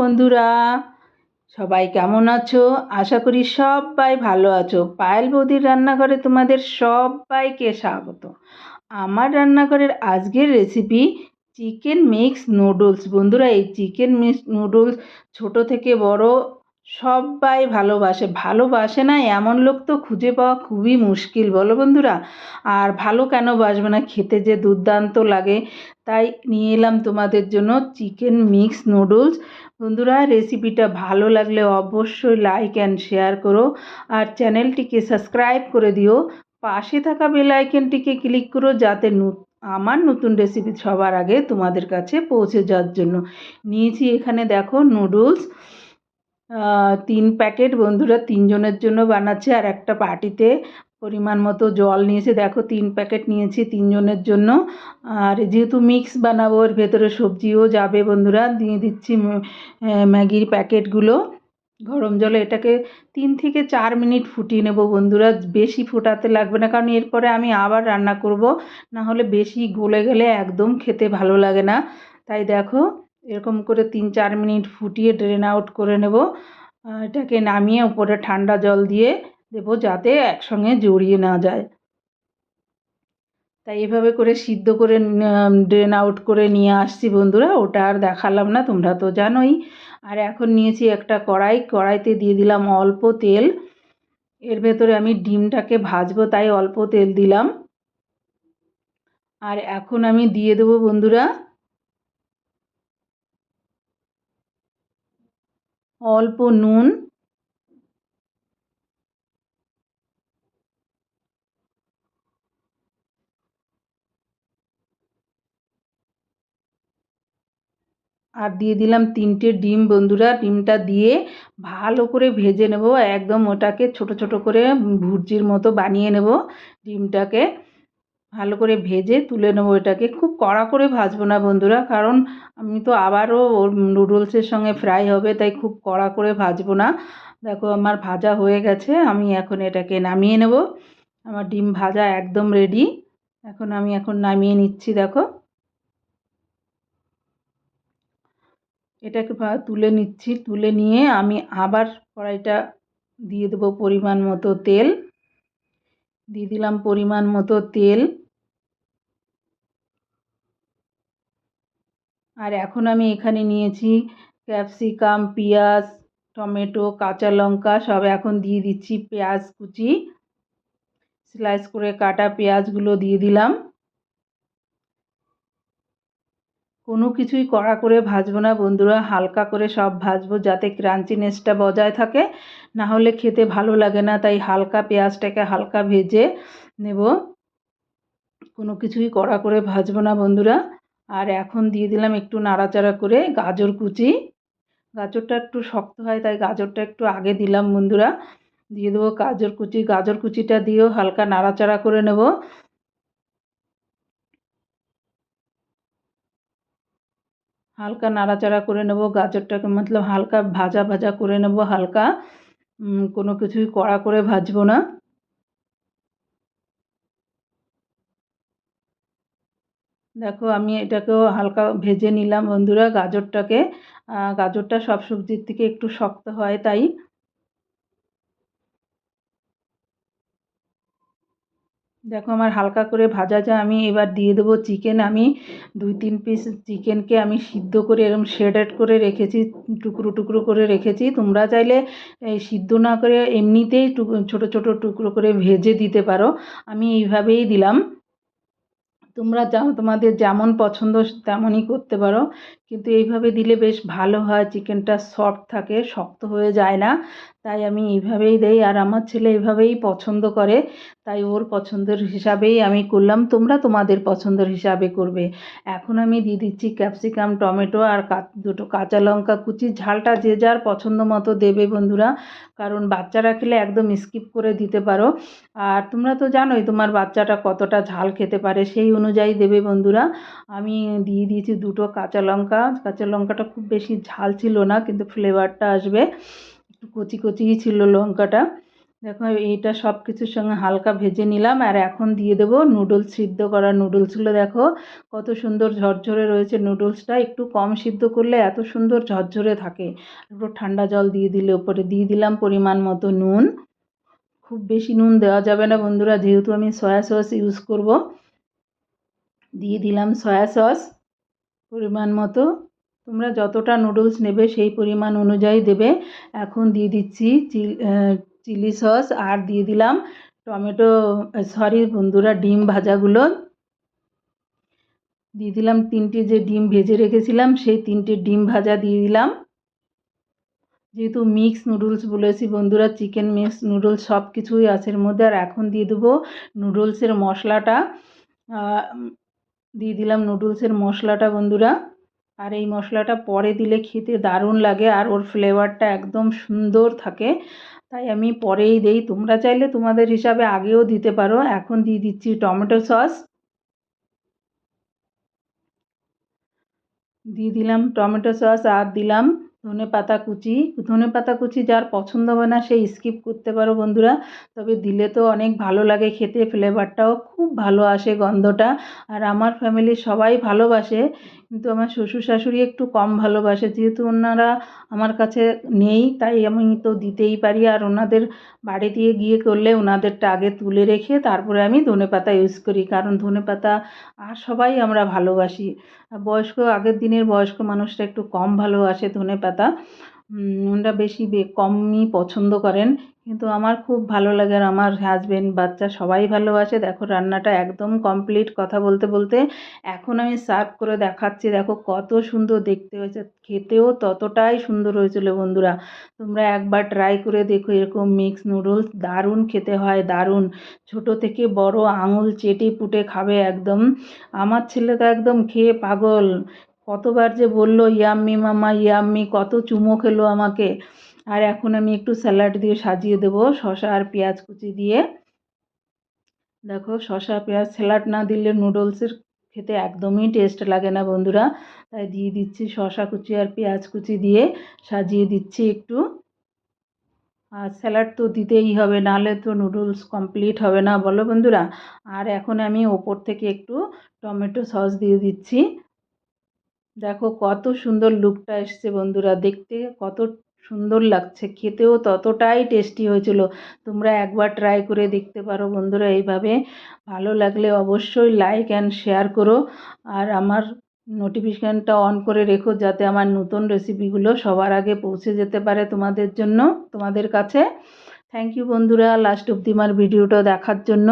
বন্ধুরা, সবাই কেমন আছো? আশা করি সবাই ভালো আছো। পায়েল বৌদির রান্নাঘরে তোমাদের সবাইকে স্বাগত। আমার রান্নাঘরের আজকের রেসিপি চিকেন মিক্স নুডলস বন্ধুরা, এই চিকেন মিক্স নুডলস ছোট থেকে বড় সবাই ভালোবাসে। ভালোবাসে না, এমন লোক তো খুঁজে পাওয়া খুবই মুশকিল, বলো বন্ধুরা? আর ভালো কেন বাসবে না? খেতে যে দুর্দান্ত লাগে। তাই নিয়ে এলাম তোমাদের জন্য চিকেন মিক্স নুডলস। বন্ধুরা, রেসিপিটা ভালো লাগলে অবশ্যই লাইক অ্যান্ড শেয়ার করো। আর চ্যানেলটিকে সাবস্ক্রাইব করে দিও। পাশে থাকা বেল আইকনটিকে ক্লিক করো যাতে আমার নতুন রেসিপি সবার আগে তোমাদের কাছে পৌঁছে যাওয়ার জন্য। নিয়েছি এখানে দেখো নুডলস। তিন প্যাকেট, বন্ধুরা তিনজনের জন্য বানাচ্ছে আর একটা পার্টিতে পরিমাণ মতো জল নিয়েছে। দেখো, তিন প্যাকেট নিয়েছি তিনজনের জন্য। আর যেহেতু মিক্স বানাবো, এর ভেতরে সবজিও যাবে বন্ধুরা। দিয়ে দিচ্ছি ম্যাগির প্যাকেটগুলো। গরম জলে এটাকে তিন থেকে চার মিনিট ফুটিয়ে নেব বন্ধুরা। বেশি ফোটাতে লাগবে না, কারণ এরপরে আমি আবার রান্না করব। না হলে বেশি গলে গেলে একদম খেতে ভালো লাগে না। তাই দেখো এরকম করে তিন চার মিনিট ফুটিয়ে ড্রেন আউট করে নেব। এটাকে নামিয়ে উপরে ঠান্ডা জল দিয়ে দেবো যাতে একসঙ্গে জড়িয়ে না যায়। তাই এভাবে করে সিদ্ধ করে ড্রেন আউট করে নিয়ে আসছি বন্ধুরা, ওটা আর দেখালাম না, তোমরা তো জানোই। আর এখন নিয়েছি একটা কড়াই, কড়াইতে দিয়ে দিলাম অল্প তেল। এর ভেতরে আমি ডিমটাকে ভাজবো, তাই অল্প তেল দিলাম। আর এখন আমি দিয়ে দেবো বন্ধুরা অল্প নুন। আর দিয়ে দিলাম তিনটে ডিম বন্ধুরা। ডিমটা দিয়ে ভালো করে ভেজে নেব। একদম ওটাকে ছোট ছোট করে ভুর্জির মতো বানিয়ে নেব ডিমটাকে। ভালো করে ভেজে তুলে নেব এটাকে। খুব কড়া করে ভাজবো না বন্ধুরা, কারণ আমি তো আবারও নুডলসের সঙ্গে ফ্রাই হবে, তাই খুব কড়া করে ভাজবো না। দেখো আমার ভাজা হয়ে গেছে, আমি এখন এটাকে নামিয়ে নেব। আমার ডিম ভাজা একদম রেডি এখন আমি এখন নামিয়ে নিচ্ছি, দেখো। এটাকে তুলে নিচ্ছি, তুলে নিয়ে আমি আবার কড়াইটা দিয়ে দেবো পরিমাণ মতো তেল। দিয়ে দিলাম পরিমাণ মতো তেল। আর এখন আমি এখানে নিয়েছি ক্যাপসিকাম, পেঁয়াজ, টমেটো, কাঁচা লঙ্কা, সব এখন দিয়ে দিচ্ছি পেঁয়াজ কুচি। স্লাইস করে কাটা পেঁয়াজগুলো দিয়ে দিলাম। কোনো কিছুই কড়া করে ভাজবো না বন্ধুরা, হালকা করে সব ভাজবো যাতে ক্রাঞ্চিনেসটা বজায় থাকে। না হলে খেতে ভালো লাগে না, তাই হালকা পেঁয়াজটাকে হালকা ভেজে নেব। কোনো কিছুই কড়া করে ভাজবো না বন্ধুরা। আর এখন দিয়ে দিলাম একটু নাড়াচাড়া করে গাজর কুচি। গাজরটা একটু শক্ত হয়, তাই গাজরটা একটু আগে দিলাম বন্ধুরা। দিয়ে দেবো গাজর কুচি। গাজর কুচিটা দিয়েও হালকা নাড়াচাড়া করে নেব। হালকা নাড়াচাড়া করে নেব। গাজরটাকে মতলব হালকা ভাজা ভাজা করে নেব হালকা। কোনো কিছুই কড়া করে ভাজবো না। দেখো, আমি এটাকেও হালকা ভেজে নিলাম বন্ধুরা গাজরটাকে। গাজরটা সব সবজির থেকে একটু শক্ত হয় তাই। দেখো, আমার হালকা করে ভাজা যা, আমি এবার দিয়ে দেবো চিকেন। আমি দুই, তিন পিস চিকেনকে আমি সিদ্ধ করে এরকম শেডেড করে রেখেছি, টুকরো টুকরো করে রেখেছি। তোমরা চাইলে সিদ্ধ না করে এমনিতেই ছোটো ছোটো টুকরো করে ভেজে দিতে পারো। আমি এইভাবেই দিলাম। তোমরা যা, তোমাদের যেমন পছন্দ তেমনই করতে পারো। কিন্তু এইভাবে দিলে বেশ ভালো হয়, চিকেনটা সফট থাকে, শক্ত হয়ে যায় না। তাই আমি এইভাবেই দেই, আর আমার ছেলে এভাবেই পছন্দ করে। তাই ওর পছন্দের হিসাবেই আমি করলাম, তোমরা তোমাদের পছন্দের হিসাবে করবে। এখন আমি দিয়ে দিচ্ছি ক্যাপসিকাম, টমেটো আর দুটো কাঁচা লঙ্কা কুচি। ঝালটা যে যার পছন্দ মতো দেবে বন্ধুরা, কারণ বাচ্চারা খেলে একদম স্কিপ করে দিতে পারো। আর তোমরা তো জানোই তোমার বাচ্চাটা কতটা ঝাল খেতে পারে, সেই অনুযায়ী দেবে বন্ধুরা। আমি দিয়ে দিয়েছি দুটো কাঁচা লঙ্কা। কাঁচা লঙ্কাটা খুব বেশি ঝাল ছিল না, কিন্তু ফ্লেভারটা আসবে। একটু কচি কচিই ছিল লঙ্কাটা। দেখো, এইটা সব কিছুর সঙ্গে হালকা ভেজে নিলাম আর এখন দিয়ে দেবো নুডলস, সিদ্ধ করা নুডলসগুলো দেখো, কত সুন্দর ঝরঝরে রয়েছে নুডলসটা। একটু কম সিদ্ধ করলে এত সুন্দর ঝরঝরে থাকে। একটু ঠান্ডা জল দিয়ে দিলে, ওপরে দিয়ে দিলাম পরিমাণ মতো নুন। খুব বেশি নুন দেওয়া যাবে না বন্ধুরা, যেহেতু আমি সয়া সস ইউজ করব। দিয়ে দিলাম সয়া সস পরিমাণ মতো। তোমরা যতটা নুডলস নেবে সেই পরিমাণ অনুযায়ী দেবে। এখন দিয়ে দিচ্ছি চিলি সস আর দিয়ে দিলাম টমেটো সরি বন্ধুরা, ডিম ভাজাগুলো। দিয়ে দিলাম তিনটে যে ডিম ভেজে রেখেছিলাম, সেই তিনটে ডিম ভাজা দিয়ে দিলাম। যেহেতু মিক্স নুডলস বলেছি বন্ধুরা চিকেন মিক্স নুডলস সব কিছুই আছে এর মধ্যে। আর এখন দিয়ে দেবো নুডলসের মশলাটা। দিয়ে দিলাম নুডলসের মশলাটা বন্ধুরা। আর এই মশলাটা পরে দিলে খেতে দারুণ লাগে আর ওর ফ্লেভারটা একদম সুন্দর থাকে। তাই আমি পরেই দেই। তোমরা চাইলে তোমাদের হিসাবে আগেও দিতে পারো। এখন দিয়ে দিচ্ছি টমেটো সস। দিয়ে দিলাম টমেটো সস আর দিলাম ধনে পাতা কুচি। ধনে পাতা কুচি যার পছন্দ হবে না সেই স্কিপ করতে পারো বন্ধুরা। তবে দিলে তো অনেক ভালো লাগে খেতে। ফ্লেভারটাও খুব ভালো আসে গন্ধটা। আর আমার ফ্যামিলির সবাই ভালোবাসে। কিন্তু আমার শ্বশুর শাশুড়ি একটু কম ভালোবাসে। যেহেতু ওনারা আমার কাছে নেই, তাই আমি তো দিতেই পারি। আর ওনাদের বাড়ি দিয়ে গিয়ে করলে ওনাদেরটা আগে তুলে রেখে তারপরে আমি ধনে পাতা ইউজ করি। কারণ ধনে পাতা আর সবাই আমরা ভালোবাসি। বয়স্ক, আগের দিনের বয়স্ক মানুষরা একটু কম ভালোবাসে ধনে পাতা। ওনারা বেশি কমই পছন্দ করেন। কিন্তু আমার খুব ভালো লাগে আর আমার হাজবেন্ড বাচ্চা সবাই ভালোবাসে। দেখো, রান্নাটা একদম কমপ্লিট কথা বলতে বলতে এখন আমি সার্ভ করে দেখাচ্ছি। দেখো, কত সুন্দর দেখতে হয়েছে। খেতেও ততটাই সুন্দর হয়েছিল বন্ধুরা। তোমরা একবার ট্রাই করে দেখো, এরকম মিক্স নুডলস দারুণ খেতে হয়, দারুণ। ছোট থেকে বড় আঙুল চেটে পুটে খাবে একদম। আমার ছেলে তো একদম খেয়ে পাগল। কতবার যে বলল, ইয়াম্মি মামা, ইয়াম্মি, কত চুমো খেলো আমাকে। আর এখন আমি একটু স্যালাড দিয়ে সাজিয়ে দেবো শশা আর পেঁয়াজ কুচি দিয়ে। দেখো শশা পেঁয়াজ, স্যালাড না দিলে নুডলসের খেতে একদমই টেস্ট লাগে না বন্ধুরা। তাই দিয়ে দিচ্ছি শশা কুচি আর পেঁয়াজ কুচি দিয়ে, সাজিয়ে দিচ্ছি একটু। আর স্যালাড তো দিতেই হবে নাহলে তো নুডলস কমপ্লিট হবে না, বলো বন্ধুরা। আর এখন আমি ওপর থেকে একটু টমেটো সস দিয়ে দিচ্ছি। দেখো, কত সুন্দর লুকটা এসছে বন্ধুরা, দেখতে কত সুন্দর লাগছে, খেতেও ততটাই টেস্টি হয়েছিল। তোমরা একবার ট্রাই করে দেখতে পারো বন্ধুরা এইভাবে। ভালো লাগলে অবশ্যই লাইক অ্যান্ড শেয়ার করো। আর আমার নোটিফিকেশানটা অন করে রেখো যাতে আমার নতুন রেসিপিগুলো সবার আগে পৌঁছে যেতে পারে তোমাদের জন্য, তোমাদের কাছে। থ্যাংক ইউ বন্ধুরা লাস্ট অব্দি আমার ভিডিওটা দেখার জন্য।